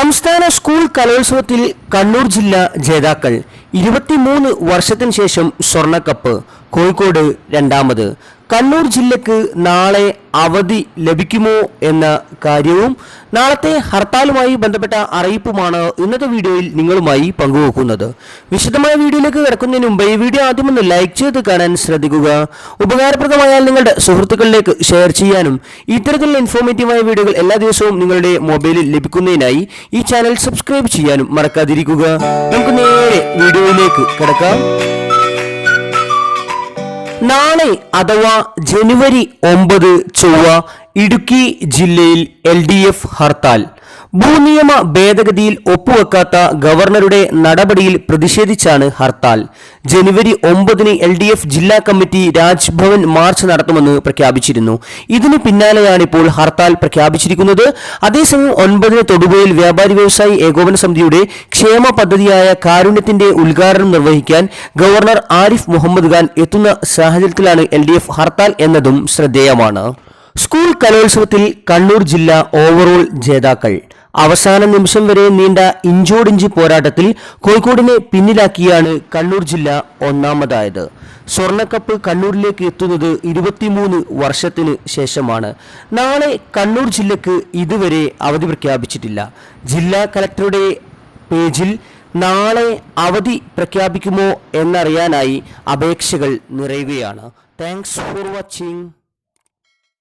സംസ്ഥാന സ്കൂൾ കലോത്സവത്തിൽ കണ്ണൂർ ജില്ല ജേതാക്കൾ ഇരുപത്തിമൂന്ന് വർഷത്തിന് ശേഷം സ്വർണക്കപ്പ് കോഴിക്കോട് രണ്ടാമത്. കണ്ണൂർ ജില്ലക്ക് നാളെ അവധി ലഭിക്കുമോ എന്ന കാര്യവും നാളത്തെ ഹർത്താലുമായി ബന്ധപ്പെട്ട അറിയിപ്പുമാണ് ഇന്നത്തെ വീഡിയോയിൽ നിങ്ങളുമായി പങ്കുവെക്കുന്നത്. വിശദമായ വീഡിയോയിലേക്ക് കിടക്കുന്നതിന് മുമ്പ് ഈ വീഡിയോ ആദ്യം ഒന്ന് ലൈക്ക് ചെയ്ത് കാണാൻ ശ്രദ്ധിക്കുക. ഉപകാരപ്രദമായാൽ നിങ്ങളുടെ സുഹൃത്തുക്കളിലേക്ക് ഷെയർ ചെയ്യാനും ഇത്തരത്തിലുള്ള ഇൻഫോർമേറ്റീവായ വീഡിയോകൾ എല്ലാ ദിവസവും നിങ്ങളുടെ മൊബൈലിൽ ലഭിക്കുന്നതിനായി ഈ ചാനൽ സബ്സ്ക്രൈബ് ചെയ്യാനും മറക്കാതിരിക്കുക. നമുക്ക് നേരെ വീഡിയോയിലേക്ക് കിടക്കാം. നാളെ അഥവാ ജനുവരി ഒമ്പത് ചൊവ്വ ഇടുക്കി ജില്ലയിൽ എൽ ഡി എഫ് ഹർത്താൽ. ഭൂനിയമ ഭേദഗതിയിൽ ഒപ്പുവെക്കാത്ത ഗവർണറുടെ നടപടിയിൽ പ്രതിഷേധിച്ചാണ് ഹർത്താൽ. ജനുവരി ഒമ്പതിന് എൽ ഡി എഫ് ജില്ലാ കമ്മിറ്റി രാജ്ഭവൻ മാർച്ച് നടത്തുമെന്ന് പ്രഖ്യാപിച്ചിരുന്നു. ഇതിനു പിന്നാലെയാണ് ഇപ്പോൾ ഹർത്താൽ പ്രഖ്യാപിച്ചിരിക്കുന്നത്. അതേസമയം ഒൻപതിന് തൊടുപുഴയിൽ വ്യാപാരി വ്യവസായി ഏകോപന സമിതിയുടെ ക്ഷേമ പദ്ധതിയായ കാരുണ്യത്തിന്റെ ഉദ്ഘാടനം നിർവഹിക്കാൻ ഗവർണർ ആരിഫ് മുഹമ്മദ് ഖാൻ എത്തുന്ന സാഹചര്യത്തിലാണ് എൽ ഹർത്താൽ എന്നതും ശ്രദ്ധേയമാണ്. സ്കൂൾ കലോത്സവത്തിൽ കണ്ണൂർ ജില്ല ഓവറോൾ ജേതാക്കൾ. അവസാന നിമിഷം വരെ നീണ്ട ഇഞ്ചോടിഞ്ച് പോരാട്ടത്തിൽ കോഴിക്കോടിനെ പിന്നിലാക്കിയാണ് കണ്ണൂർ ജില്ല ഒന്നാമതായത്. സ്വർണക്കപ്പ് കണ്ണൂരിലേക്ക് എത്തുന്നത് ഇരുപത്തിമൂന്ന് വർഷത്തിന് ശേഷമാണ്. നാളെ കണ്ണൂർ ജില്ലക്ക് ഇതുവരെ അവധി പ്രഖ്യാപിച്ചിട്ടില്ല. ജില്ലാ കലക്ടറുടെ പേജിൽ നാളെ അവധി പ്രഖ്യാപിക്കുമോ എന്നറിയാനായി അപേക്ഷകൾ നിറയുകയാണ്. Thanks for watching